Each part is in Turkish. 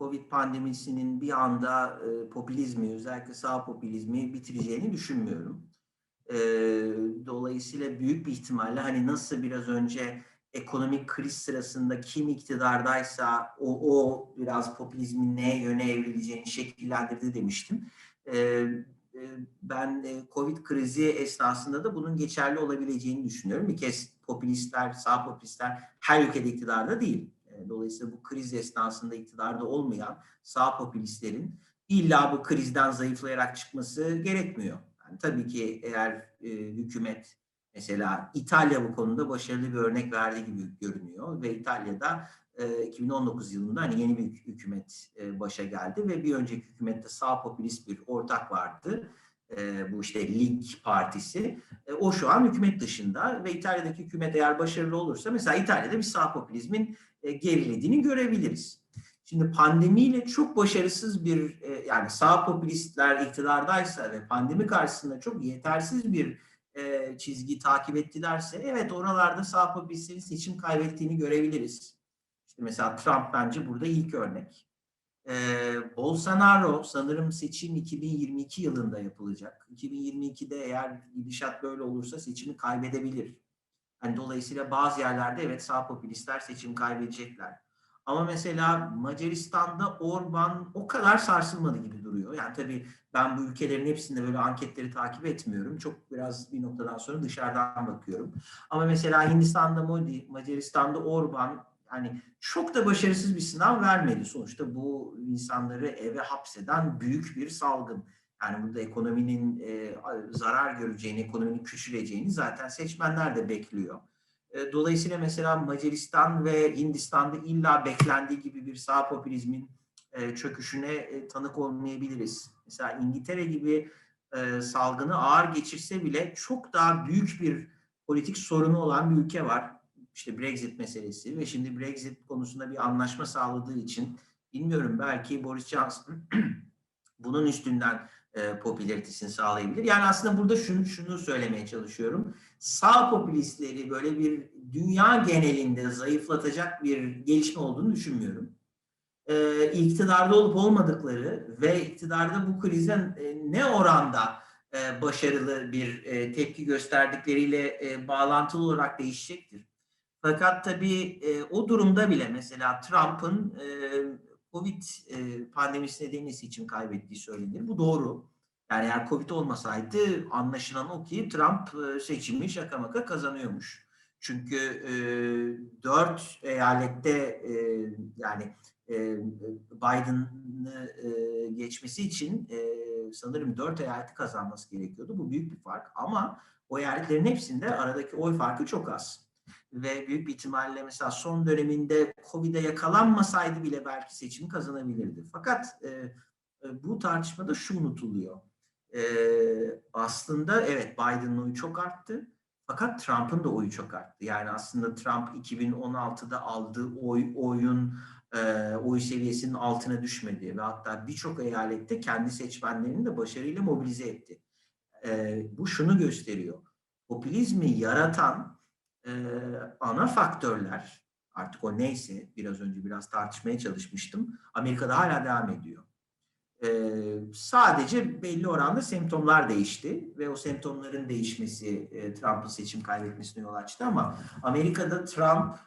Covid pandemisinin bir anda e, popülizmi, özellikle sağ popülizmi bitireceğini düşünmüyorum. E, dolayısıyla büyük bir ihtimalle hani nasıl biraz önce ekonomik kriz sırasında kim iktidardaysa o, o biraz popülizmin neye yöne evrileceğini şekillendirdi demiştim. E, e, ben e, Covid krizi esnasında da bunun geçerli olabileceğini düşünüyorum. Bir kez popülistler, sağ popülistler her ülkede iktidarda değil. E, dolayısıyla bu kriz esnasında iktidarda olmayan sağ popülistlerin illa bu krizden zayıflayarak çıkması gerekmiyor. Yani tabii ki eğer e, hükümet mesela İtalya bu konuda başarılı bir örnek verdiği gibi görünüyor ve İtalya'da e, 2019 yılında hani yeni bir hükümet e, başa geldi ve bir önceki hükümette sağ popülist bir ortak vardı. E, bu işte Lig Partisi. E, o şu an hükümet dışında ve İtalya'daki hükümet eğer başarılı olursa mesela İtalya'da bir sağ popülizmin e, gerilediğini görebiliriz. Şimdi pandemiyle çok başarısız bir e, yani sağ popülistler iktidardaysa ve pandemi karşısında çok yetersiz bir e, çizgi takip ettilerse evet oralarda sağ popülistlerin seçim kaybettiğini görebiliriz. İşte mesela Trump bence burada ilk örnek. E, Bolsonaro sanırım seçim 2022 yılında yapılacak. 2022'de eğer gidişat böyle olursa seçimi kaybedebilir. Hani dolayısıyla bazı yerlerde evet sağ popülistler seçim kaybedecekler. Ama mesela Macaristan'da Orban o kadar sarsılmadı gibi duruyor. Yani tabii ben bu ülkelerin hepsinde böyle anketleri takip etmiyorum. Çok biraz bir noktadan sonra dışarıdan bakıyorum. Ama mesela Hindistan'da Modi, Macaristan'da Orban yani çok da başarısız bir sınav vermedi. Sonuçta bu insanları eve hapseden büyük bir salgın. Yani burada ekonominin e, zarar göreceğini, ekonominin küçüleceğini zaten seçmenler de bekliyor. E, dolayısıyla mesela Macaristan ve Hindistan'da illa beklendiği gibi bir sağ popülizmin e, çöküşüne e, tanık olmayabiliriz. Mesela İngiltere gibi e, salgını ağır geçirse bile çok daha büyük bir politik sorunu olan bir ülke var. İşte Brexit meselesi ve şimdi Brexit konusunda bir anlaşma sağladığı için bilmiyorum belki Boris Johnson bunun üstünden e, popülaritesini sağlayabilir. Yani aslında burada şunu şunu söylemeye çalışıyorum. Sağ popülistleri böyle bir dünya genelinde zayıflatacak bir gelişme olduğunu düşünmüyorum. E, iktidarda olup olmadıkları ve iktidarda bu krizden e, ne oranda e, başarılı bir e, tepki gösterdikleriyle e, bağlantılı olarak değişecektir. Fakat tabii e, o durumda bile mesela Trump'ın e, Covid e, pandemisi nedeniyle seçim kaybettiği söylenir. Bu doğru. Yani eğer Covid olmasaydı anlaşılan o ki Trump e, seçimi şaka maka kazanıyormuş. Çünkü e, dört eyalette e, yani e, Biden'ı e, geçmesi için e, sanırım dört eyaleti kazanması gerekiyordu. Bu büyük bir fark ama o eyaletlerin hepsinde aradaki oy farkı çok az ve büyük bir ihtimalle mesela son döneminde Covid'e yakalanmasaydı bile belki seçimi kazanabilirdi. Fakat e, e, bu tartışmada şu unutuluyor. E, aslında evet Biden'ın oyu çok arttı. Fakat Trump'ın da oyu çok arttı. Yani aslında Trump 2016'da aldığı oy oyun e, oy seviyesinin altına düşmedi ve hatta birçok eyalette kendi seçmenlerini de başarıyla mobilize etti. E, bu şunu gösteriyor. Popülizmi yaratan e, ana faktörler artık o neyse biraz önce biraz tartışmaya çalışmıştım. Amerika'da hala devam ediyor. E, sadece belli oranda semptomlar değişti ve o semptomların değişmesi e, Trump'ın seçim kaybetmesine yol açtı ama Amerika'da Trump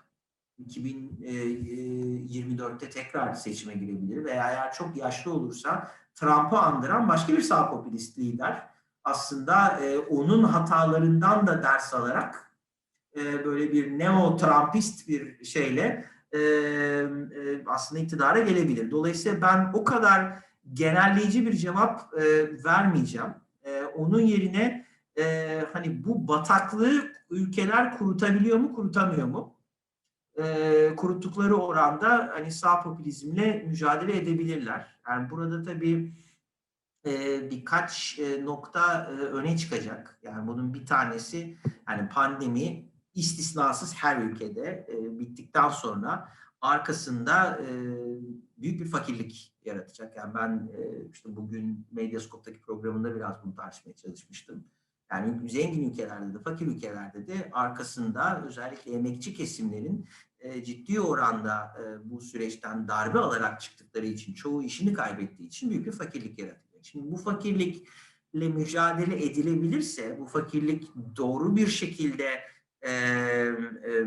2024'te tekrar seçime girebilir veya eğer çok yaşlı olursa Trump'ı andıran başka bir sağ popülist lider aslında e, onun hatalarından da ders alarak e, böyle bir neo-Trumpist bir şeyle e, e, aslında iktidara gelebilir. Dolayısıyla ben o kadar genelleyici bir cevap vermeyeceğim. Onun yerine hani bu bataklığı ülkeler kurutabiliyor mu, kurutamıyor mu? Kuruttukları oranda hani sağ popülizmle mücadele edebilirler. Yani burada tabii birkaç nokta öne çıkacak. Yani bunun bir tanesi yani pandemi istisnasız her ülkede e, bittikten sonra arkasında e, büyük bir fakirlik yaratacak. Yani ben e, işte bugün Medyascope'daki programında biraz bunu tartışmaya çalışmıştım. Yani zengin ülkelerde de fakir ülkelerde de arkasında özellikle emekçi kesimlerin e, ciddi oranda e, bu süreçten darbe alarak çıktıkları için, çoğu işini kaybettiği için büyük bir fakirlik yaratıyor. Şimdi bu fakirlikle mücadele edilebilirse, bu fakirlik doğru bir şekilde e, e,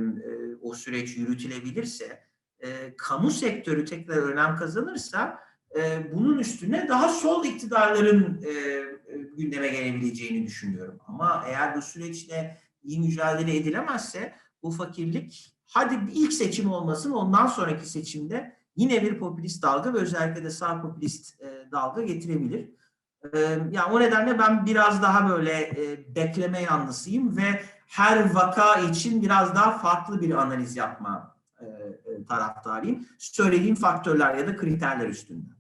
o süreç yürütülebilirse, e, kamu sektörü tekrar önem kazanırsa, e, bunun üstüne daha sol iktidarların e, gündeme gelebileceğini düşünüyorum. Ama eğer bu süreçte iyi mücadele edilemezse, bu fakirlik hadi ilk seçim olmasın ondan sonraki seçimde yine bir popülist dalga ve özellikle de sağ popülist e, dalga getirebilir. Yani o nedenle ben biraz daha böyle bekleme yanlısıyım ve her vaka için biraz daha farklı bir analiz yapma taraftarıyım. Söylediğim faktörler ya da kriterler üstünde.